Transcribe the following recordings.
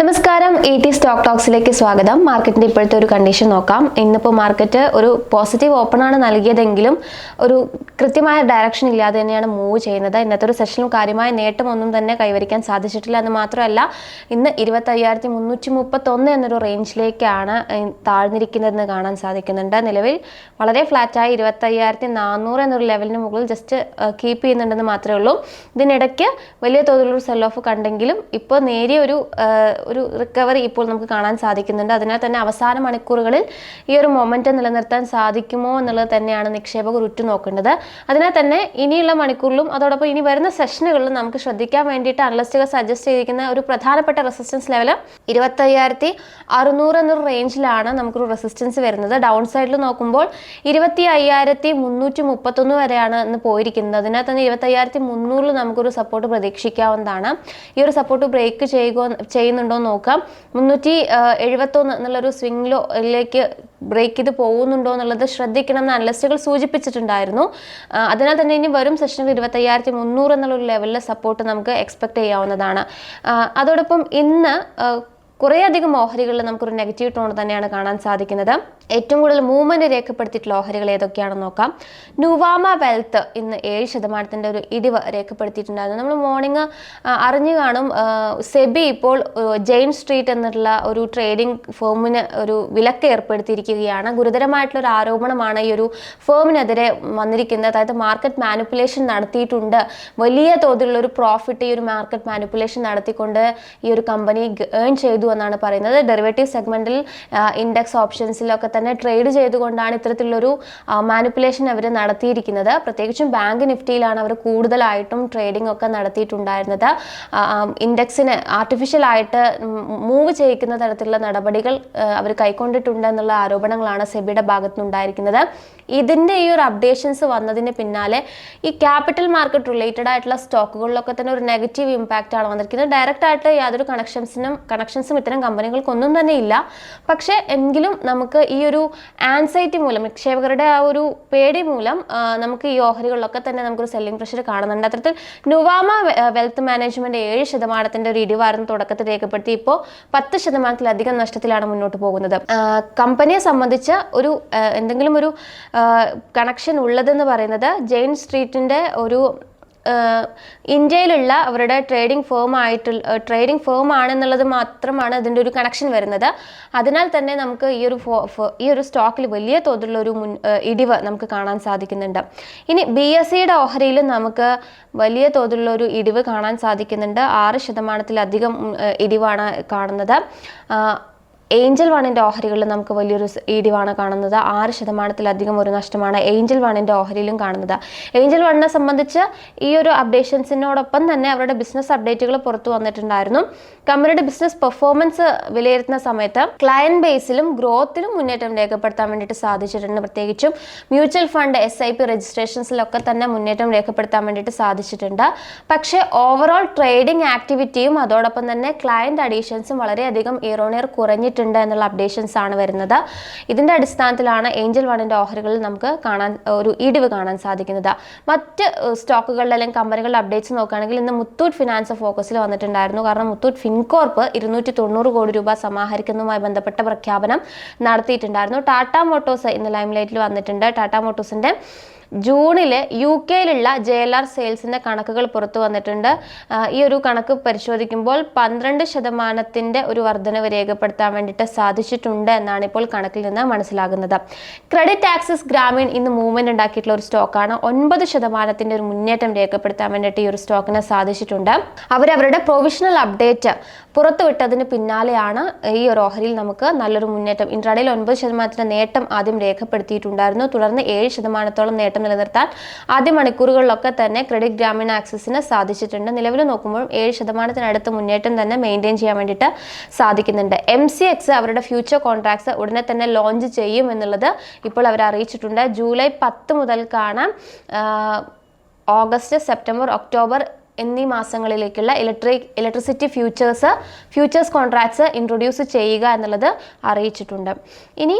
നമസ്കാരം A T stock ടോക്സിലേക്ക് സ്വാഗതം. മാർക്കറ്റിന്റെ ഇപ്പോഴത്തെ ഒരു കണ്ടീഷൻ നോക്കാം. ഇന്നിപ്പോൾ മാർക്കറ്റ് ഒരു പോസിറ്റീവ് ഓപ്പൺ ആണ് നൽകിയതെങ്കിലും ഒരു കൃത്യമായ ഡയറക്ഷൻ ഇല്ലാതെ തന്നെയാണ് മൂവ് ചെയ്യുന്നത്. ഇന്നത്തെ ഒരു സെഷനിൽ കാര്യമായ നേട്ടമൊന്നും തന്നെ കൈവരിക്കാൻ സാധിച്ചിട്ടില്ല എന്ന് മാത്രമല്ല ഇന്ന് ഇരുപത്തയ്യായിരത്തി മുന്നൂറ്റി മുപ്പത്തൊന്ന് എന്നൊരു റേഞ്ചിലേക്കാണ് താഴ്ന്നിരിക്കുന്നതെന്ന് കാണാൻ സാധിക്കുന്നുണ്ട്. നിലവിൽ വളരെ ഫ്ലാറ്റായി ഇരുപത്തയ്യായിരത്തി നാനൂറ് എന്നൊരു ലെവലിന് മുകളിൽ ജസ്റ്റ് കീപ്പ് ചെയ്യുന്നുണ്ടെന്ന് മാത്രമേ ഉള്ളൂ. ഇതിനിടയ്ക്ക് വലിയ തോതിലുള്ള സെൽ ഓഫ് കണ്ടെങ്കിലും ഇപ്പോൾ നേരിയ ഒരു ഒരു റിക്കവറി ഇപ്പോൾ നമുക്ക് കാണാൻ സാധിക്കുന്നുണ്ട്. അതിനാൽ തന്നെ അവസാന മണിക്കൂറുകളിൽ ഈ ഒരു മൊമെന്റ് നിലനിർത്താൻ സാധിക്കുമോ എന്നുള്ളത് തന്നെയാണ് നിക്ഷേപകർ ഉറ്റുനോക്കേണ്ടത്. അതിനാൽ തന്നെ ഇനിയുള്ള മണിക്കൂറിലും അതോടൊപ്പം ഇനി വരുന്ന സെഷനുകളിലും നമുക്ക് ശ്രദ്ധിക്കാൻ വേണ്ടിയിട്ട് അനലിസ്റ്റുകൾ സജസ്റ്റ് ചെയ്തിരിക്കുന്ന ഒരു പ്രധാനപ്പെട്ട റെസിസ്റ്റൻസ് ലെവൽ ഇരുപത്തയ്യായിരത്തി അറുന്നൂറ് എന്നൊരു റേഞ്ചിലാണ് നമുക്കൊരു റെസിസ്റ്റൻസ് വരുന്നത്. ഡൗൺ സൈഡിൽ നോക്കുമ്പോൾ ഇരുപത്തി അയ്യായിരത്തി മുന്നൂറ്റി മുപ്പത്തൊന്ന് വരെയാണ് ഇന്ന് പോയിരിക്കുന്നത്. അതിനാൽ തന്നെ ഇരുപത്തി അയ്യായിരത്തി മുന്നൂറിൽ നമുക്കൊരു സപ്പോർട്ട് പ്രതീക്ഷിക്കാവുന്നതാണ്. ഈ ഒരു സപ്പോർട്ട് ബ്രേക്ക് ചെയ്യുക ചെയ്യുന്നുണ്ടോ എന്ന് നോക്കാം. മുന്നൂറ്റി എഴുപത്തൊന്ന് എന്നുള്ളൊരു സ്വിംഗിലേക്ക് ബ്രേക്ക് ചെയ്ത് പോകുന്നുണ്ടോ എന്നുള്ളത് ശ്രദ്ധിക്കണം എന്ന് അനലിസ്റ്റുകൾ സൂചിപ്പിച്ചിട്ടുണ്ടായിരുന്നു. അതിനാൽ തന്നെ ഇനി വരും സെഷനിൽ ഇരുപത്തയ്യായിരത്തി മുന്നൂറ് എന്നുള്ളൊരു ലെവലിലെ സപ്പോർട്ട് നമുക്ക് എക്സ്പെക്ട് ചെയ്യാവുന്നതാണ്. അതോടൊപ്പം ഇന്ന് കുറേയധികം ഓഹരികളിൽ നമുക്കൊരു നെഗറ്റീവ് ടോൺ തന്നെയാണ് കാണാൻ സാധിക്കുന്നത്. ഏറ്റവും കൂടുതൽ മൂവ്മെന്റ് രേഖപ്പെടുത്തിയിട്ടുള്ള ഓഹരികൾ ഏതൊക്കെയാണെന്ന് നോക്കാം. നുവാമ വെൽത്ത് ഇന്ന് ഏഴ് ശതമാനത്തിന്റെ ഒരു ഇടിവ് രേഖപ്പെടുത്തിയിട്ടുണ്ടായിരുന്നു. നമ്മൾ മോർണിംഗ് അറിഞ്ഞു കാണും. സെബി ഇപ്പോൾ ജെയിൻ സ്ട്രീറ്റ് എന്നുള്ള ഒരു ട്രേഡിംഗ് ഫേമിന് ഒരു വിലക്ക് ഏർപ്പെടുത്തിയിരിക്കുകയാണ്. ഗുരുതരമായിട്ടുള്ള ഒരു ആരോപണമാണ് ഈ ഒരു ഫേമിനെതിരെ വന്നിരിക്കുന്നത്. അതായത് മാർക്കറ്റ് മാനിപ്പുലേഷൻ നടത്തിയിട്ടുണ്ട്. വലിയ തോതിലുള്ള ഒരു പ്രോഫിറ്റ് ഈ ഒരു മാർക്കറ്റ് മാനിപ്പുലേഷൻ നടത്തിക്കൊണ്ട് ഈ ഒരു കമ്പനി ഏൺ ചെയ്തു എന്നാണ് പറയുന്നത്. ഡെറിവേറ്റീവ് സെഗ്മെന്റിൽ ഇൻഡെക്സ് ഓപ്ഷൻസിലൊക്കെ തന്നെ ട്രേഡ് ചെയ്തുകൊണ്ടാണ് ഇത്തരത്തിലുള്ളൊരു മാനിപ്പുലേഷൻ അവർ നടത്തിയിരിക്കുന്നത്. പ്രത്യേകിച്ചും ബാങ്ക് നിഫ്റ്റിയിലാണ് അവർ കൂടുതലായിട്ടും ട്രേഡിംഗ് ഒക്കെ നടത്തിയിട്ടുണ്ടായിരുന്നത്. ഇൻഡെക്സിന് ആർട്ടിഫിഷ്യൽ ആയിട്ട് മൂവ് ചെയ്യിക്കുന്ന തരത്തിലുള്ള നടപടികൾ അവർ കൈക്കൊണ്ടിട്ടുണ്ട് എന്നുള്ള ആരോപണങ്ങളാണ് സെബിയുടെ ഭാഗത്തുനിന്നുണ്ടായിരിക്കുന്നത്. ഇതിന്റെ ഈ ഒരു അപ്ഡേഷൻസ് വന്നതിന് പിന്നാലെ ഈ ക്യാപിറ്റൽ മാർക്കറ്റ് റിലേറ്റഡ് ആയിട്ടുള്ള സ്റ്റോക്കുകളിലൊക്കെ തന്നെ ഒരു നെഗറ്റീവ് ഇമ്പാക്റ്റ് ആണ് വന്നിരിക്കുന്നത്. ഡയറക്റ്റ് ആയിട്ട് യാതൊരു കണക്ഷൻസിനും കണക്ഷൻസും ഇത്തരം കമ്പനികൾക്കൊന്നും തന്നെ ഇല്ല. പക്ഷേ എങ്കിലും നമുക്ക് ഈ ഒരു ആൻസൈറ്റി മൂലം നിക്ഷേപകരുടെ ആ ഒരു പേടി മൂലം നമുക്ക് ഈ ഓഹരികളിലൊക്കെ തന്നെ നമുക്കൊരു സെല്ലിംഗ് പ്രഷർ കാണുന്നുണ്ട്. അത്തരത്തിൽ നുവാമ വെൽത്ത് മാനേജ്മെന്റ് ഏഴ് ശതമാനത്തിന്റെ ഒരു ഇടിവായിരുന്നു തുടക്കത്തിൽ രേഖപ്പെടുത്തി. ഇപ്പോൾ പത്ത് ശതമാനത്തിലധികം നഷ്ടത്തിലാണ് മുന്നോട്ട് പോകുന്നത്. കമ്പനിയെ സംബന്ധിച്ച് ഒരു എന്തെങ്കിലും ഒരു കണക്ഷൻ ഉള്ളതെന്ന് പറയുന്നത് ജെയിൻ സ്ട്രീറ്റിന്റെ ഒരു ഇന്ത്യയിലുള്ള അവരുടെ ട്രേഡിംഗ് ഫേം ആയിട്ടുള്ള ട്രേഡിംഗ് ഫേം ആണെന്നുള്ളത് മാത്രമാണ് ഇതിന്റെ ഒരു കണക്ഷൻ വരുന്നത്. അതിനാൽ തന്നെ നമുക്ക് ഈ ഒരു ഈ ഒരു സ്റ്റോക്കിൽ വലിയ തോതിലുള്ള ഒരു മുൻ ഇടിവ് നമുക്ക് കാണാൻ സാധിക്കുന്നുണ്ട്. ഇനി ബി എസ് സിയുടെ ഓഹരിയിൽ നമുക്ക് വലിയ തോതിലുള്ള ഒരു ഇടിവ് കാണാൻ സാധിക്കുന്നുണ്ട്. ആറ് ശതമാനത്തിലധികം ഇടിവാണ് കാണുന്നത്. ഏഞ്ചൽ വണ്ണിന്റെ ഓഹരികളിൽ നമുക്ക് വലിയൊരു ഇടിവാണ് കാണുന്നത്. ആറ് ശതമാനത്തിലധികം ഒരു നഷ്ടമാണ് ഏഞ്ചൽ വണ്ണിന്റെ ഓഹരിയിലും കാണുന്നത്. ഏഞ്ചൽ വണ്ണിനെ സംബന്ധിച്ച് ഈ ഒരു അപ്ഡേഷൻസിനോടൊപ്പം തന്നെ അവരുടെ ബിസിനസ് അപ്ഡേറ്റുകൾ പുറത്തു വന്നിട്ടുണ്ടായിരുന്നു. കമ്പനിയുടെ ബിസിനസ് പെർഫോമൻസ് വിലയിരുത്തുന്ന സമയത്ത് ക്ലയന്റ് ബേസിലും ഗ്രോത്തിലും മുന്നേറ്റം രേഖപ്പെടുത്താൻ വേണ്ടിയിട്ട് സാധിച്ചിട്ടുണ്ട് പ്രത്യേകിച്ചും. Mutual fund S I P രജിസ്ട്രേഷൻസിലൊക്കെ തന്നെ മുന്നേറ്റം രേഖപ്പെടുത്താൻ വേണ്ടിയിട്ട് സാധിച്ചിട്ടുണ്ട്. പക്ഷേ ഓവറോൾ ട്രേഡിംഗ് ആക്ടിവിറ്റിയും അതോടൊപ്പം തന്നെ ക്ലയന്റ് അഡീഷൻസും വളരെയധികം ഇയർ ഓൺ ഇയർ കുറഞ്ഞിട്ടുണ്ട്. എന്നുള്ള അപ്ഡേഷൻസ് ആണ് വരുന്നത്. ഇതിന്റെ അടിസ്ഥാനത്തിലാണ് ഏഞ്ചൽ വണ്ണിന്റെ ഓഹരികളിൽ നമുക്ക് കാണാൻ ഒരു ഇടിവ് കാണാൻ സാധിക്കുന്നത്. മറ്റ് സ്റ്റോക്കുകളുടെ അല്ലെങ്കിൽ കമ്പനികളുടെ അപ്ഡേറ്റ്സ് നോക്കുകയാണെങ്കിൽ ഇന്ന് മുത്തൂറ്റ് ഫിനാൻസ് ഫോക്കസിൽ വന്നിട്ടുണ്ടായിരുന്നു. കാരണം മുത്തൂറ്റ് ഫിൻകോർപ്പ് ഇരുന്നൂറ്റി തൊണ്ണൂറ് കോടി രൂപ സമാഹരിക്കുന്നതുമായി ബന്ധപ്പെട്ട പ്രഖ്യാപനം നടത്തിയിട്ടുണ്ടായിരുന്നു. ടാറ്റ മോട്ടോഴ്സ് ഇന്ന് ലൈംലൈറ്റിൽ വന്നിട്ടുണ്ട്. ടാറ്റ മോട്ടോഴ്സിന്റെ ജൂണിൽ യു കെയിലുള്ള ജെ എൽ ആർ സെയിൽസിന്റെ കണക്കുകൾ പുറത്തു വന്നിട്ടുണ്ട്. ഈ ഒരു കണക്ക് പരിശോധിക്കുമ്പോൾ പന്ത്രണ്ട് ശതമാനത്തിന്റെ ഒരു വർധനവ് രേഖപ്പെടുത്താൻ വേണ്ടിയിട്ട് സാധിച്ചിട്ടുണ്ട് എന്നാണ് ഇപ്പോൾ കണക്കിൽ നിന്ന് മനസ്സിലാകുന്നത്. ക്രെഡിറ്റ് ആക്സിസ് ഗ്രാമീൺ ഇന്ന് മൂവ്മെന്റ് ഉണ്ടാക്കിയിട്ടുള്ള ഒരു സ്റ്റോക്കാണ്. ഒൻപത് ശതമാനത്തിന്റെ ഒരു മുന്നേറ്റം രേഖപ്പെടുത്താൻ വേണ്ടിയിട്ട് ഈ ഒരു സ്റ്റോക്കിന് സാധിച്ചിട്ടുണ്ട്. അവരവരുടെ പ്രൊവിഷണൽ അപ്ഡേറ്റ് പുറത്തുവിട്ടതിന് പിന്നാലെയാണ് ഈ ഒരു ഓഹരിയിൽ നമുക്ക് നല്ലൊരു മുന്നേറ്റം. ഇൻട്രാഡയിൽ ഒൻപത് ശതമാനത്തിന്റെ നേട്ടം ആദ്യം രേഖപ്പെടുത്തിയിട്ടുണ്ടായിരുന്നു. തുടർന്ന് ഏഴ് ശതമാനത്തോളം നേട്ടം നിലനിർത്താൻ ആദ്യ മണിക്കൂറുകളിലൊക്കെ തന്നെ ക്രെഡിറ്റ് ഗ്രാമീണ ആക്സിസിന് സാധിച്ചിട്ടുണ്ട്. നിലവിൽ നോക്കുമ്പോൾ ഏഴ് ശതമാനത്തിനടുത്ത് മുന്നേറ്റം തന്നെ മെയിന്റെയിൻ ചെയ്യാൻ വേണ്ടിയിട്ട് സാധിക്കുന്നുണ്ട്. എം സി എക്സ് അവരുടെ ഫ്യൂച്ചർ കോൺട്രാക്ട്സ് ഉടനെ തന്നെ ലോഞ്ച് ചെയ്യും എന്നുള്ളത് ഇപ്പോൾ അവർ അറിയിച്ചിട്ടുണ്ട്. ജൂലൈ പത്ത് മുതൽക്കാണ് ഓഗസ്റ്റ് സെപ്റ്റംബർ ഒക്ടോബർ എന്നീ മാസങ്ങളിലേക്കുള്ള electric electricity futures futures contracts introduce ചെയ്യുക എന്നുള്ളത് അറിയിച്ചിട്ടുണ്ട്. ഇനി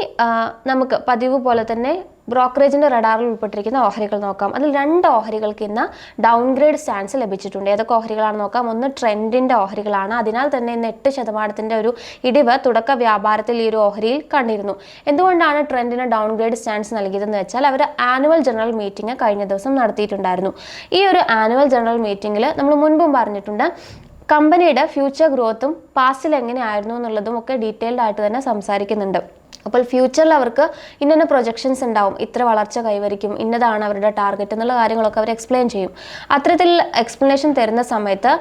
നമുക്ക് പതിവ് പോലെ തന്നെ ബ്രോക്കറേജിന്റെ റഡാറിൽ ഉൾപ്പെട്ടിരിക്കുന്ന ഓഹരികൾ നോക്കാം. അതിൽ രണ്ട് ഓഹരികൾക്ക് ഇന്ന് ഡൗൺഗ്രേഡ് സ്റ്റാൻസ് ലഭിച്ചിട്ടുണ്ട്. ഏതൊക്കെ ഓഹരികളാണ് നോക്കാം? ഒന്ന് ട്രെൻഡിന്റെ ഓഹരികളാണ്. അതിനാൽ തന്നെ ഇന്ന് എട്ട് ശതമാനത്തിന്റെ ഒരു ഇടിവ് തുടക്ക വ്യാപാരത്തിൽ ഈ ഒരു ഓഹരിയിൽ കണ്ടിരുന്നു. എന്തുകൊണ്ടാണ് ട്രെൻഡിന് ഡൗൺഗ്രേഡ് സ്റ്റാൻസ് നൽകിയതെന്ന് വെച്ചാൽ അവർ ആനുവൽ ജനറൽ മീറ്റിംഗ് കഴിഞ്ഞ ദിവസം നടത്തിയിട്ടുണ്ടായിരുന്നു. ഈ ഒരു ആനുവൽ ജനറൽ മീറ്റിംഗിൽ നമ്മൾ മുൻപും പറഞ്ഞിട്ടുണ്ട് കമ്പനിയുടെ ഫ്യൂച്ചർ ഗ്രോത്തും പാസ്റ്റിൽ എങ്ങനെയായിരുന്നു എന്നുള്ളതും ഒക്കെ ഡീറ്റെയിൽഡ് ആയിട്ട് തന്നെ സംസാരിക്കുന്നുണ്ട്. അപ്പോൾ ഫ്യൂച്ചറിൽ അവർക്ക് ഇന്ന പ്രൊജക്ഷൻസ് ഉണ്ടാവും. ഇത്ര വളർച്ച കൈവരിക്കും. ഇന്നതാണ് അവരുടെ ടാർഗറ്റ് എന്നുള്ള കാര്യങ്ങളൊക്കെ അവർ എക്സ്പ്ലെയിൻ ചെയ്യും. അത്തരത്തിൽ എക്സ്പ്ലനേഷൻ തരുന്ന സമയത്ത്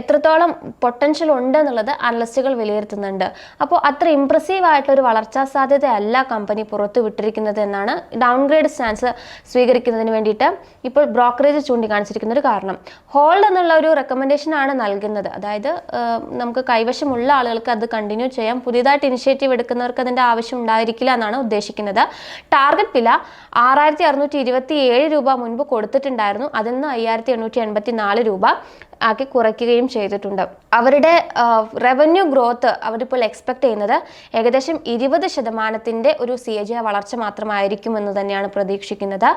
എത്രത്തോളം പൊട്ടൻഷ്യൽ ഉണ്ട് എന്നുള്ളത് അനലിസ്റ്റുകൾ വിലയിരുത്തുന്നുണ്ട്. അപ്പോൾ അത്ര ഇമ്പ്രസീവ് ആയിട്ടുള്ള ഒരു വളർച്ചാ സാധ്യതയല്ല കമ്പനി പുറത്തു വിട്ടിരിക്കുന്നത് എന്നാണ് ഡൗൺഗ്രേഡ് സ്റ്റാൻസ് സ്വീകരിക്കുന്നതിന് വേണ്ടിയിട്ട് ഇപ്പോൾ ബ്രോക്കറേജ് ചൂണ്ടിക്കാണിച്ചിരിക്കുന്ന ഒരു കാരണം. ഹോൾഡ് എന്നുള്ള ഒരു റെക്കമെൻഡേഷൻ ആണ് നൽകുന്നത്. അതായത് നമുക്ക് കൈവശമുള്ള ആളുകൾക്ക് അത് കണ്ടിന്യൂ ചെയ്യാം. പുതിയതായിട്ട് ഇനിഷ്യേറ്റീവ് എടുക്കുന്നവർക്ക് അതിന്റെ ആവശ്യം ഉണ്ടായിരിക്കില്ല എന്നാണ് ഉദ്ദേശിക്കുന്നത്. ടാർഗറ്റ് വില ആറായിരത്തി അറുന്നൂറ്റി ഇരുപത്തി ഏഴ് രൂപ മുൻപ് കൊടുത്തിട്ടുണ്ടായിരുന്നു. അതിൽ നിന്ന് അയ്യായിരത്തി എണ്ണൂറ്റി എൺപത്തി നാല് രൂപ ആക്കി കുറയ്ക്കുകയും ചെയ്തിട്ടുണ്ട്. അവരുടെ റവന്യൂ ഗ്രോത്ത് അവരിപ്പോൾ എക്സ്പെക്ട് ചെയ്യുന്നത് ഏകദേശം ഇരുപത് ശതമാനത്തിന്റെ ഒരു സി എ ജി വളർച്ച മാത്രമായിരിക്കും എന്ന് തന്നെയാണ് പ്രതീക്ഷിക്കുന്നത്.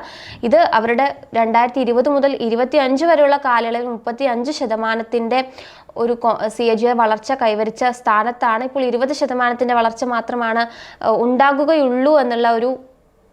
ഇത് അവരുടെ രണ്ടായിരത്തി ഇരുപത് മുതൽ ഇരുപത്തി അഞ്ച് വരെയുള്ള കാലയളവിൽ മുപ്പത്തി അഞ്ച് ശതമാനത്തിന്റെ ഒരു സി എ ജി വളർച്ച കൈവരിച്ച സ്ഥാനത്താണ് ഇപ്പോൾ ഇരുപത് ശതമാനത്തിന്റെ വളർച്ച മാത്രമാണ് ഉണ്ടാകുകയുള്ളൂ എന്നുള്ള ഒരു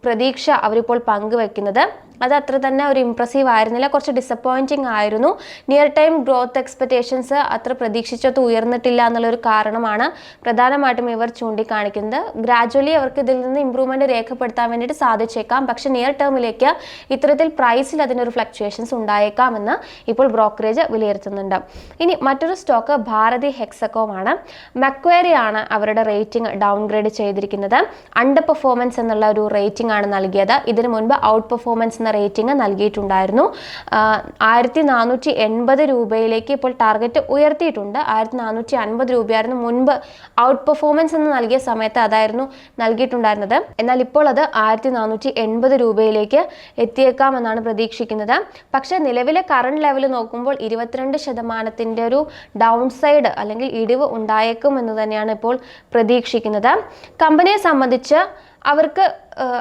പ്രതീക്ഷ അവരിപ്പോൾ പങ്കുവെക്കുന്നത്. അത് അത്ര തന്നെ ഒരു ഇമ്പ്രസീവ് ആയിരുന്നില്ല. കുറച്ച് ഡിസപ്പോയിന്റിംഗ് ആയിരുന്നു. നിയർ ടൈം ഗ്രോത്ത് എക്സ്പെക്റ്റേഷൻസ് അത്ര പ്രതീക്ഷിച്ചത് ഉയർന്നിട്ടില്ല എന്നുള്ളൊരു കാരണമാണ് പ്രധാനമായിട്ടും ഇവർ ചൂണ്ടിക്കാണിക്കുന്നത്. ഗ്രാജ്വലി അവർക്ക് ഇതിൽ നിന്ന് ഇമ്പ്രൂവ്മെന്റ് രേഖപ്പെടുത്താൻ വേണ്ടിയിട്ട് സാധിച്ചേക്കാം. പക്ഷേ നിയർ ടേമിലേക്ക് ഇത്തരത്തിൽ പ്രൈസിൽ അതിനൊരു ഫ്ലക്ച്വേഷൻസ് ഉണ്ടായേക്കാമെന്ന് ഇപ്പോൾ ബ്രോക്കറേജ് വിലയിരുത്തുന്നുണ്ട്. ഇനി മറ്റൊരു സ്റ്റോക്ക് ഭാരതി ഹെക്സക്കോം ആണ്. മക്വേറി ആണ് അവരുടെ റേറ്റിംഗ് ഡൗൺഗ്രേഡ് ചെയ്തിരിക്കുന്നത്. അണ്ടർ പെർഫോമൻസ് എന്നുള്ള ഒരു റേറ്റിംഗ് ആണ് നൽകിയത്. ഇതിനു മുൻപ് ഔട്ട് പെർഫോമൻസ് എന്ന റേറ്റിംഗ് നൽകിയിട്ടുണ്ടായിരുന്നു. ആയിരത്തി നാനൂറ്റി എൺപത് രൂപയിലേക്ക് ഇപ്പോൾ ടാർഗറ്റ് ഉയർത്തിയിട്ടുണ്ട്. ആയിരത്തി നാനൂറ്റി അൻപത് രൂപയായിരുന്നു മുൻപ് ഔട്ട് പെർഫോമൻസ് എന്ന് നൽകിയ സമയത്ത് അതായിരുന്നു നൽകിയിട്ടുണ്ടായിരുന്നത്. എന്നാൽ ഇപ്പോൾ അത് ആയിരത്തി നാനൂറ്റി എൺപത് രൂപയിലേക്ക് എത്തിയേക്കാമെന്നാണ് പ്രതീക്ഷിക്കുന്നത്. പക്ഷേ നിലവിലെ കറണ്ട് ലെവൽ നോക്കുമ്പോൾ ഇരുപത്തിരണ്ട് ശതമാനത്തിന്റെ ഒരു ഡൗൺ സൈഡ് അല്ലെങ്കിൽ ഇടിവ് ഉണ്ടായേക്കും എന്ന് തന്നെയാണ് ഇപ്പോൾ പ്രതീക്ഷിക്കുന്നത്. കമ്പനിയെ സംബന്ധിച്ച് അവർക്ക്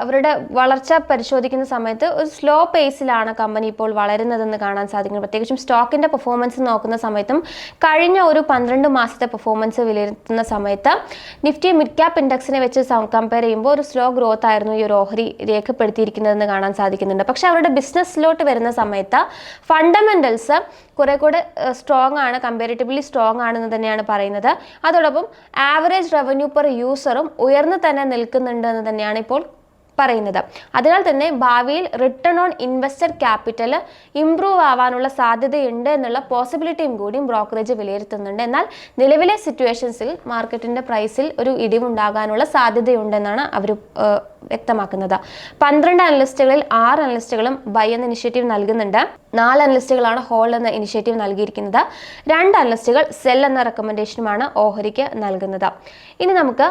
അവരുടെ വളർച്ച പരിശോധിക്കുന്ന സമയത്ത് ഒരു സ്ലോ പേസിലാണ് കമ്പനി ഇപ്പോൾ വളരുന്നതെന്ന് കാണാൻ സാധിക്കുന്നത് പ്രത്യേകിച്ചും സ്റ്റോക്കിന്റെ പെർഫോമൻസ് നോക്കുന്ന സമയത്തും കഴിഞ്ഞ ഒരു പന്ത്രണ്ട് മാസത്തെ പെർഫോമൻസ് വിലയിരുത്തുന്ന സമയത്ത് നിഫ്റ്റി മിഡ് ക്യാപ് ഇൻഡെക്സിനെ വെച്ച് കമ്പയർ ചെയ്യുമ്പോൾ ഒരു സ്ലോ ഗ്രോത്ത് ആയിരുന്നു ഈ ഒരു ഓഹരി രേഖപ്പെടുത്തിയിരിക്കുന്നതെന്ന് കാണാൻ സാധിക്കുന്നുണ്ട്. പക്ഷേ അവരുടെ ബിസിനസ്സിലോട്ട് വരുന്ന സമയത്ത് ഫണ്ടമെന്റൽസ് കുറെ കൂടെ സ്ട്രോങ് ആണ് കമ്പാരിറ്റീവ്ലി സ്ട്രോങ് ആണെന്ന് തന്നെയാണ് പറയുന്നത്. അതോടൊപ്പം ആവറേജ് റവന്യൂ പെർ യൂസറും ഉയർന്നു തന്നെ നിൽക്കുന്നുണ്ട് എന്ന് തന്നെയാണ് ഇപ്പോൾ പറയുന്നത്. അതിനാൽ തന്നെ ഭാവിയിൽ return on invested capital improve ആവാനുള്ള സാധ്യതയുണ്ട് എന്നുള്ള പോസിബിലിറ്റിയും കൂടിയും ബ്രോക്കറേജ് വിലയിരുത്തുന്നുണ്ട്. എന്നാൽ നിലവിലെ സിറ്റുവേഷൻസിൽ മാർക്കറ്റിന്റെ പ്രൈസിൽ ഒരു ഇടിവുണ്ടാകാനുള്ള സാധ്യതയുണ്ടെന്നാണ് അവർ വ്യക്തമാക്കുന്നത്. പന്ത്രണ്ട് അനലിസ്റ്റുകളിൽ ആറ് അനലിസ്റ്റുകളും ബൈ എന്ന ഇനിഷ്യേറ്റീവ് നൽകുന്നുണ്ട്. നാല് അനലിസ്റ്റുകളാണ് ഹോൾ എന്ന ഇനിഷ്യേറ്റീവ് നൽകിയിരിക്കുന്നത്. രണ്ട് അനലിസ്റ്റുകൾ സെൽ എന്ന റെക്കമെൻഡേഷനുമാണ് ഓഹരിക്ക് നൽകുന്നത്. ഇനി നമുക്ക്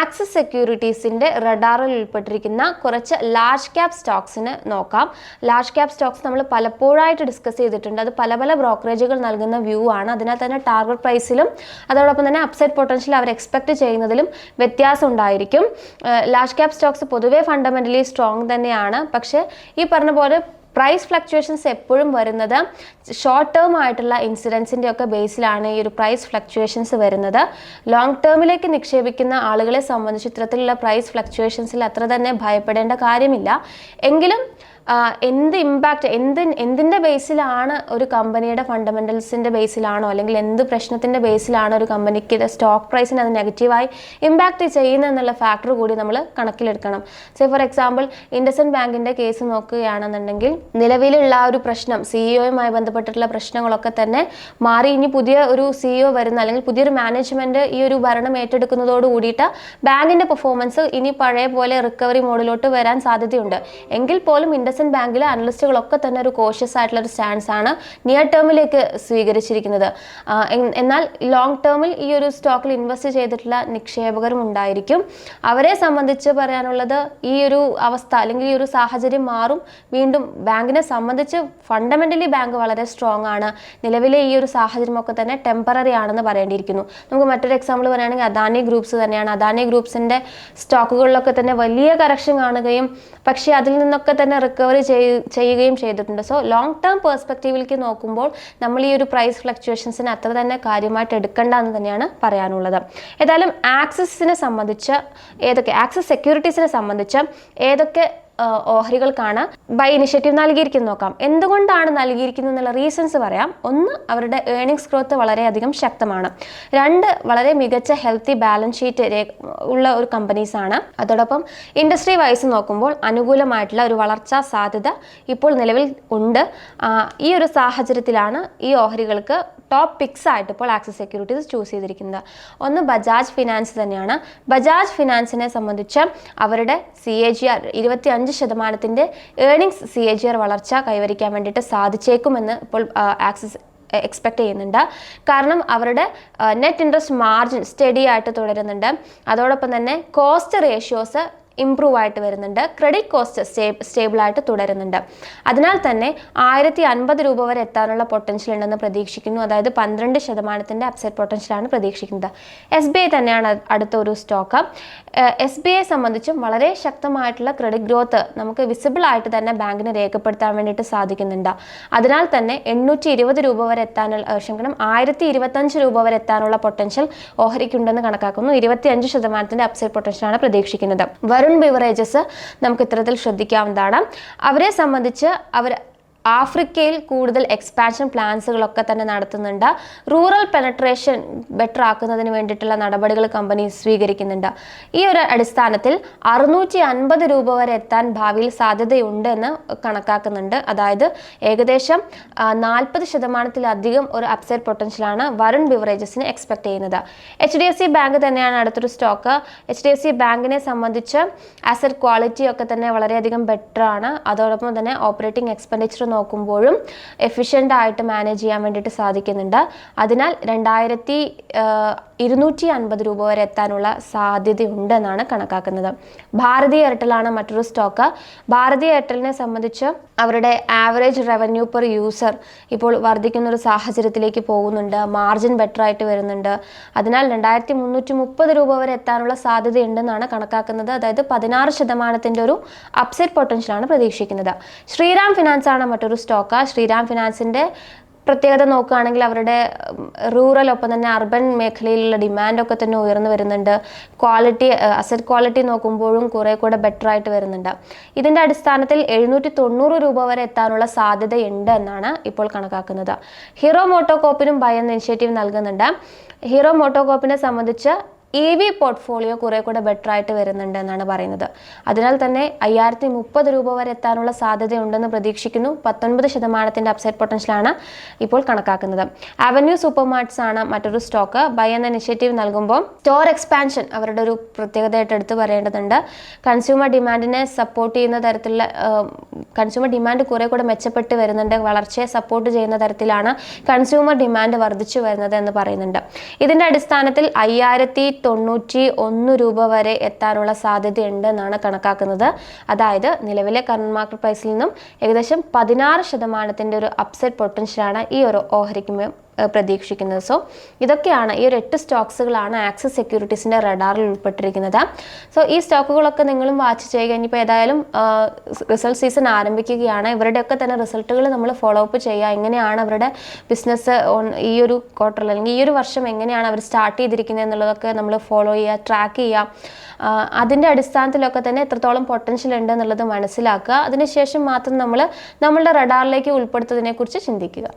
ആക്സിസ് സെക്യൂരിറ്റീസിന്റെ റഡാറിൽ ഉൾപ്പെട്ടിരിക്കുന്ന കുറച്ച് ലാർജ് ക്യാപ് സ്റ്റോക്സിന് നോക്കാം. ലാർജ് ക്യാപ് സ്റ്റോക്സ് നമ്മൾ പലപ്പോഴായിട്ട് ഡിസ്കസ് ചെയ്തിട്ടുണ്ട്. അത് പല പല ബ്രോക്കറേജുകൾ നൽകുന്ന വ്യൂ ആണ്. അതിനാൽ തന്നെ ടാർഗറ്റ് പ്രൈസിലും അതോടൊപ്പം തന്നെ അപ്സൈഡ് പൊട്ടൻഷ്യൽ അവർ എക്സ്പെക്ട് ചെയ്യുന്നതിലും വ്യത്യാസം ഉണ്ടായിരിക്കും. ലാർജ് ക്യാപ് സ്റ്റോക്സ് പൊതുവേ ഫണ്ടമെന്റലി സ്ട്രോങ് തന്നെയാണ്. പക്ഷേ ഈ പറഞ്ഞ പോലെ പ്രൈസ് ഫ്ലക്ച്വേഷൻസ് എപ്പോഴും വരുന്നത് ഷോർട്ട് ടേം ആയിട്ടുള്ള ഇൻസിഡൻസിന്റെ ഒക്കെ ബേസിലാണ് ഈ ഒരു പ്രൈസ് ഫ്ലക്ച്വേഷൻസ് വരുന്നത്. ലോങ് ടേമിലേക്ക് നിക്ഷേപിക്കുന്ന ആളുകളെ സംബന്ധിച്ച് ഇത്തരത്തിലുള്ള പ്രൈസ് ഫ്ലക്ച്വേഷൻസിൽ അത്ര തന്നെ ഭയപ്പെടേണ്ട കാര്യമില്ല. എങ്കിലും എന്ത് ഇമ്പാക്റ്റ് എന്ത് എന്തിന്റെ ബേസിലാണ് ഒരു കമ്പനിയുടെ ഫണ്ടമെന്റൽസിന്റെ ബേസിലാണോ അല്ലെങ്കിൽ എന്ത് പ്രശ്നത്തിന്റെ ബേസിലാണോ ഒരു കമ്പനിക്ക് സ്റ്റോക്ക് പ്രൈസിന് അത് നെഗറ്റീവായി ഇമ്പാക്റ്റ് ചെയ്യുന്നത് എന്നുള്ള ഫാക്ടർ കൂടി നമ്മൾ കണക്കിലെടുക്കണം. സേ ഫോർ എക്സാമ്പിൾ ഇൻഡസൻ ബാങ്കിന്റെ കേസ് നോക്കുകയാണെന്നുണ്ടെങ്കിൽ നിലവിലുള്ള ഒരു പ്രശ്നം സിഇഒയുമായി ബന്ധപ്പെട്ടിട്ടുള്ള പ്രശ്നങ്ങളൊക്കെ തന്നെ മാറി. ഇനി പുതിയ ഒരു സിഇഒ വരുന്ന അല്ലെങ്കിൽ പുതിയൊരു മാനേജ്മെന്റ് ഈ ഒരു ഭരണം ഏറ്റെടുക്കുന്നതോട് കൂടിയിട്ട് ബാങ്കിന്റെ പെർഫോമൻസ് ഇനി പഴയ പോലെ റിക്കവറി മോഡിലോട്ട് വരാൻ സാധ്യതയുണ്ട്. എങ്കിൽ പോലും ഇൻഡസ് ഇൻഡസൻ ബാങ്കിലെ അനലിസ്റ്റുകളൊക്കെ തന്നെ ഒരു കോഷ്യസ് ആയിട്ടുള്ള ഒരു സ്റ്റാൻസ് ആണ് നിയർ ടേമിലേക്ക് സ്വീകരിച്ചിരിക്കുന്നത്. എന്നാൽ ലോങ് ടേമിൽ ഈ ഒരു സ്റ്റോക്കിൽ ഇൻവെസ്റ്റ് ചെയ്തിട്ടുള്ള നിക്ഷേപകരും ഉണ്ടായിരിക്കും. അവരെ സംബന്ധിച്ച് പറയാനുള്ളത് ഈ ഒരു അവസ്ഥ അല്ലെങ്കിൽ ഈ ഒരു സാഹചര്യം മാറും. വീണ്ടും ബാങ്കിനെ സംബന്ധിച്ച് ഫണ്ടമെന്റലി ബാങ്ക് വളരെ സ്ട്രോങ് ആണ്. നിലവിലെ ഈ ഒരു സാഹചര്യമൊക്കെ തന്നെ ടെമ്പററി ആണെന്ന് പറയേണ്ടിയിരിക്കുന്നു. നമുക്ക് മറ്റൊരു എക്സാമ്പിൾ പറയുകയാണെങ്കിൽ അദാനി ഗ്രൂപ്പ്സ് തന്നെയാണ്. അദാനി ഗ്രൂപ്പ്സിന്റെ സ്റ്റോക്കുകളിലൊക്കെ തന്നെ വലിയ കറക്ഷൻ കാണുകയും പക്ഷേ അതിൽ നിന്നൊക്കെ തന്നെ റിക്കവറി ചെയ്യുകയും ചെയ്തിട്ടുണ്ട്. സോ ലോങ് ടേം പെർസ്പെക്റ്റീവിലേക്ക് നോക്കുമ്പോൾ നമ്മൾ ഈ ഒരു പ്രൈസ് ഫ്ലക്ച്വേഷൻസിന് അത്ര തന്നെ കാര്യമായിട്ട് എടുക്കേണ്ട എന്ന് തന്നെയാണ് പറയാനുള്ളത്. ഏതായാലും ആക്സിസിനെ സംബന്ധിച്ച് ഏതൊക്കെ ആക്സിസ് സെക്യൂരിറ്റീസിനെ സംബന്ധിച്ച് ഏതൊക്കെ ഓഹരികൾക്കാണ് ബൈ ഇനിഷ്യേറ്റീവ് നൽകിയിരിക്കുന്നത് നോക്കാം. എന്തുകൊണ്ടാണ് നൽകിയിരിക്കുന്നത് എന്നുള്ള റീസൺസ് പറയാം. ഒന്ന് അവരുടെ ഏണിങ്സ് ഗ്രോത്ത് വളരെയധികം ശക്തമാണ്. രണ്ട് വളരെ മികച്ച ഹെൽത്തി ബാലൻസ് ഷീറ്റ് ഉള്ള ഒരു കമ്പനീസ് ആണ്. അതോടൊപ്പം ഇൻഡസ്ട്രി വൈസ് നോക്കുമ്പോൾ അനുകൂലമായിട്ടുള്ള ഒരു വളർച്ചാ സാധ്യത ഇപ്പോൾ നിലവിൽ ഉണ്ട്. ഈ ഒരു സാഹചര്യത്തിലാണ് ഈ ഓഹരികൾക്ക് ടോപ്പ് പിക്സ് ആയിട്ട് ഇപ്പോൾ ആക്സിസ് സെക്യൂരിറ്റീസ് ചൂസ് ചെയ്തിരിക്കുന്നത്. ഒന്ന് ബജാജ് ഫിനാൻസ് തന്നെയാണ്. ബജാജ് ഫിനാൻസിനെ സംബന്ധിച്ച് അവരുടെ സി എ ജി ആർ ഇരുപത്തി അഞ്ച് ശതമാനത്തിന്റെ earnings C A G R വളർച്ച കൈവരിക്കാൻ വേണ്ടിയിട്ട് സാധിച്ചേക്കുമെന്ന് ഇപ്പോൾ ആക്സിസ് എക്സ്പെക്ട് ചെയ്യുന്നുണ്ട്. കാരണം അവരുടെ നെറ്റ് ഇൻട്രസ്റ്റ് മാർജിൻ സ്റ്റഡി ആയിട്ട് തുടരുന്നുണ്ട്. അതോടൊപ്പം തന്നെ കോസ്റ്റ് റേഷ്യോസ് ഇംപ്രൂവ് ആയിട്ട് വരുന്നുണ്ട്. ക്രെഡിറ്റ് കോസ്റ്റ് സ്റ്റേ സ്റ്റേബിൾ ആയിട്ട് തുടരുന്നുണ്ട്. അതിനാൽ തന്നെ ആയിരത്തി അൻപത് രൂപ വരെ എത്താനുള്ള പൊട്ടൻഷ്യൽ ഉണ്ടെന്ന് പ്രതീക്ഷിക്കുന്നു. അതായത് പന്ത്രണ്ട് ശതമാനത്തിന്റെ അപ്സെറ്റ് പൊട്ടൻഷ്യലാണ് പ്രതീക്ഷിക്കുന്നത്. എസ് ബി ഐ തന്നെയാണ് അടുത്ത ഒരു സ്റ്റോക്ക് എസ് ബി ഐ സംബന്ധിച്ചും വളരെ ശക്തമായിട്ടുള്ള ക്രെഡിറ്റ് ഗ്രോത്ത് നമുക്ക് വിസിബിൾ ആയിട്ട് തന്നെ ബാങ്കിന് രേഖപ്പെടുത്താൻ വേണ്ടിയിട്ട് സാധിക്കുന്നുണ്ട്. അതിനാൽ തന്നെ എണ്ണൂറ്റി ഇരുപത് രൂപ വരെ എത്താനുള്ള ക്ഷമിക്കണം ആയിരത്തി ഇരുപത്തഞ്ച് രൂപ വരെ എത്താനുള്ള പൊട്ടൻഷ്യൽ ഓഹരിക്കുണ്ടെന്ന് കണക്കാക്കുന്നു. ഇരുപത്തി അഞ്ച് ശതമാനത്തിന്റെ അപ്സൈഡ് പൊട്ടൻഷ്യലാണ് പ്രതീക്ഷിക്കുന്നത്. വരുൺ ബിവറേജസ് നമുക്ക് ഇത്തരത്തിൽ ശ്രദ്ധിക്കാവുന്നതാണ്. അവരെ സംബന്ധിച്ച് അവർ ആഫ്രിക്കയിൽ കൂടുതൽ എക്സ്പാൻഷൻ പ്ലാൻസുകളൊക്കെ തന്നെ നടത്തുന്നുണ്ട്. റൂറൽ പെനട്രേഷൻ ബെറ്റർ ആക്കുന്നതിന് വേണ്ടിയിട്ടുള്ള നടപടികൾ കമ്പനി സ്വീകരിക്കുന്നുണ്ട്. ഈ ഒരു അടിസ്ഥാനത്തിൽ അറുന്നൂറ്റി അൻപത് രൂപ വരെ എത്താൻ ഭാവിയിൽ സാധ്യതയുണ്ട് എന്ന് കണക്കാക്കുന്നുണ്ട്. അതായത് ഏകദേശം നാൽപ്പത് ശതമാനത്തിലധികം ഒരു അപ്സൈഡ് പൊട്ടൻഷ്യലാണ് വരുൺ ബിവറേജസിന് എക്സ്പെക്ട് ചെയ്യുന്നത്. H D F C bank തന്നെയാണ് അടുത്തൊരു stock. H D F C ബാങ്കിനെ സംബന്ധിച്ച് അസറ്റ് ക്വാളിറ്റി ഒക്കെ തന്നെ വളരെയധികം ബെറ്റർ ആണ്. അതോടൊപ്പം തന്നെ ഓപ്പറേറ്റിംഗ് എക്സ്പെൻഡിച്ചർ നോക്കുമ്പോഴും എഫിഷ്യന്റ് ആയിട്ട് മാനേജ് ചെയ്യാൻ വേണ്ടിയിട്ട് സാധിക്കുന്നുണ്ട്. അതിനാൽ രണ്ടായിരത്തി ഇരുന്നൂറ്റി അൻപത് രൂപ വരെ എത്താനുള്ള സാധ്യതയുണ്ടെന്നാണ് കണക്കാക്കുന്നത്. ഭാരതി എയർടെലാണ് മറ്റൊരു സ്റ്റോക്ക്. ഭാരതി എയർടെലിനെ സംബന്ധിച്ച് അവരുടെ ആവറേജ് റവന്യൂ പെർ യൂസർ ഇപ്പോൾ വർദ്ധിക്കുന്ന ഒരു സാഹചര്യത്തിലേക്ക് പോകുന്നുണ്ട്. മാർജിൻ ബെറ്റർ ആയിട്ട് വരുന്നുണ്ട്. അതിനാൽ രണ്ടായിരത്തി മുന്നൂറ്റി മുപ്പത് രൂപ വരെ എത്താനുള്ള സാധ്യതയുണ്ടെന്നാണ് കണക്കാക്കുന്നത്. അതായത് പതിനാറ് ശതമാനത്തിന്റെ ഒരു അപ്സൈഡ് പൊട്ടൻഷ്യലാണ് പ്രതീക്ഷിക്കുന്നത്. ശ്രീറാം ഫിനാൻസ് ആണ് മറ്റൊരു സ്റ്റോക്ക്. ശ്രീറാം ഫിനാൻസിന്റെ പ്രത്യേകത നോക്കുകയാണെങ്കിൽ അവരുടെ റൂറൽ ഒപ്പം തന്നെ അർബൻ മേഖലയിലുള്ള ഡിമാൻഡൊക്കെ തന്നെ ഉയർന്നു വരുന്നുണ്ട്. ക്വാളിറ്റി അസറ്റ് ക്വാളിറ്റി നോക്കുമ്പോഴും കുറേ കൂടെ ബെറ്റർ ആയിട്ട് വരുന്നുണ്ട്. ഇതിന്റെ അടിസ്ഥാനത്തിൽ എഴുന്നൂറ്റി തൊണ്ണൂറ് രൂപ വരെ എത്താനുള്ള സാധ്യതയുണ്ട് എന്നാണ് ഇപ്പോൾ കണക്കാക്കുന്നത്. ഹീറോ മോട്ടോകോപ്പിനും ബയൻ ഇനിഷ്യേറ്റീവ് നൽകുന്നുണ്ട്. ഹീറോ മോട്ടോകോപ്പിനെ സംബന്ധിച്ച് ഇ വി പോർട്ട്ഫോളിയോ കുറെ കൂടെ ബെറ്റർ ആയിട്ട് വരുന്നുണ്ട് എന്നാണ് പറയുന്നത്. അതിനാൽ തന്നെ അയ്യായിരത്തി മുപ്പത് രൂപ വരെ എത്താനുള്ള സാധ്യതയുണ്ടെന്ന് പ്രതീക്ഷിക്കുന്നു. പത്തൊൻപത് ശതമാനത്തിന്റെ അപ്സൈഡ് പൊട്ടൻഷ്യലാണ് ഇപ്പോൾ കണക്കാക്കുന്നത്. അവന്യൂ സൂപ്പർ മാർട്ട്സ് ആണ് മറ്റൊരു സ്റ്റോക്ക് ബൈ എന്ന ഇനിഷ്യേറ്റീവ് നൽകുമ്പോൾ സ്റ്റോർ എക്സ്പാൻഷൻ അവരുടെ ഒരു പ്രത്യേകതയായിട്ട് എടുത്തു പറയേണ്ടതുണ്ട്. കൺസ്യൂമർ ഡിമാൻഡിനെ സപ്പോർട്ട് ചെയ്യുന്ന തരത്തിലുള്ള കൺസ്യൂമർ ഡിമാൻഡ് കുറെ കൂടെ മെച്ചപ്പെട്ട് വരുന്നുണ്ട്. വളർച്ചയെ സപ്പോർട്ട് ചെയ്യുന്ന തരത്തിലാണ് കൺസ്യൂമർ ഡിമാൻഡ് വർദ്ധിച്ചു വരുന്നത് എന്ന് പറയുന്നുണ്ട്. ഇതിന്റെ അടിസ്ഥാനത്തിൽ അയ്യായിരത്തി തൊണ്ണൂറ്റി ഒന്ന് രൂപ വരെ എത്താനുള്ള സാധ്യതയുണ്ട് എന്നാണ് കണക്കാക്കുന്നത്. അതായത് നിലവിലെ കറണ്ട് മാർക്കറ്റ് പ്രൈസിൽ നിന്നും ഏകദേശം പതിനാറ് ശതമാനത്തിന്റെ ഒരു അപ്സെറ്റ് പൊട്ടൻഷ്യലാണ് ഈ ഒരു ഓഹരിക്ക് മേ- ഏഹ് പ്രതീക്ഷിക്കുന്നത്. സോ ഇതൊക്കെയാണ് ഈ ഒരു എട്ട് സ്റ്റോക്സുകളാണ് ആക്സിസ് സെക്യൂരിറ്റീസിന്റെ റഡാറിൽ ഉൾപ്പെട്ടിരിക്കുന്നത്. സോ ഈ സ്റ്റോക്കുകളൊക്കെ നിങ്ങളും വാച്ച് ചെയ്യുക. ഇനിയിപ്പോൾ ഏതായാലും റിസൾട്ട് സീസൺ ആരംഭിക്കുകയാണ്. ഇവരുടെയൊക്കെ തന്നെ റിസൾട്ടുകൾ നമ്മൾ ഫോളോ അപ്പ് ചെയ്യുക. എങ്ങനെയാണ് അവരുടെ ബിസിനസ് ഈ ഒരു ക്വാർട്ടറിൽ അല്ലെങ്കിൽ ഈ ഒരു വർഷം എങ്ങനെയാണ് അവർ സ്റ്റാർട്ട് ചെയ്തിരിക്കുന്നത് എന്നുള്ളതൊക്കെ നമ്മൾ ഫോളോ ചെയ്യുക ട്രാക്ക് ചെയ്യുക. അതിന്റെ അടിസ്ഥാനത്തിലൊക്കെ തന്നെ എത്രത്തോളം പൊട്ടൻഷ്യൽ ഉണ്ട് എന്നുള്ളത് മനസ്സിലാക്കുക. അതിനുശേഷം മാത്രം നമ്മൾ നമ്മളുടെ റഡാറിലേക്ക് ഉൾപ്പെടുത്തതിനെക്കുറിച്ച് ചിന്തിക്കുക.